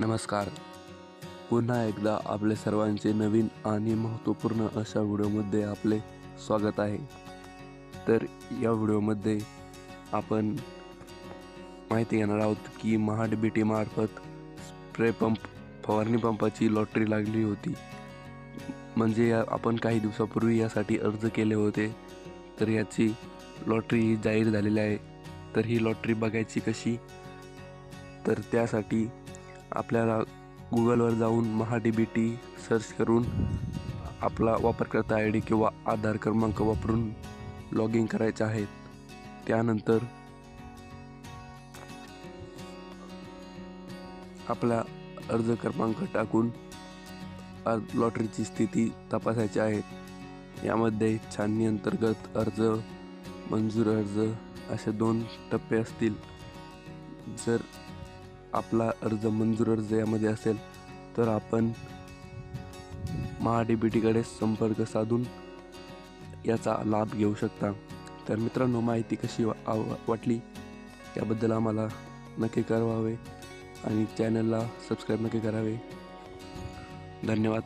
नमस्कार. पुन्हा एकदा आपले सर्वांचे नवीन आणि महत्त्वपूर्ण अशा व्हिडिओमध्ये आपले स्वागत आहे. तर या व्हिडिओमध्ये आपण माहिती घेणार आहोत की महाड बी टीमार्फत स्प्रे पंप फवारणी पंपाची लॉटरी लागली होती. म्हणजे या आपण काही दिवसापूर्वी यासाठी अर्ज केले होते. तर याची लॉटरी ही जाहीर झालेली आहे. तर ही लॉटरी बघायची कशी? तर त्यासाठी आपल्याला गुगलवर जाऊन Maha D B T search करून आपला वापरकर्ता आय डी किंवा आधार क्रमांक वापरून लॉग इन करायचे आहेत. त्यानंतर आपला अर्ज क्रमांक टाकून अर्ज लॉटरीची स्थिती तपासायची आहे. यामध्ये छाननी अंतर्गत अर्ज मंजूर अर्ज असे दोन टप्पे असतील. जर आपला अर्ज मंजूर अर्ज यामध्ये असेल तर आपण महा डी बी टीकडे संपर्क साधून याचा लाभ घेऊ शकता. तर मित्रांनो माहिती कशी वा- वाटली याबद्दल आम्हाला नक्की कळवावे आणि चॅनलला सबस्क्राईब नक्की करावे. धन्यवाद.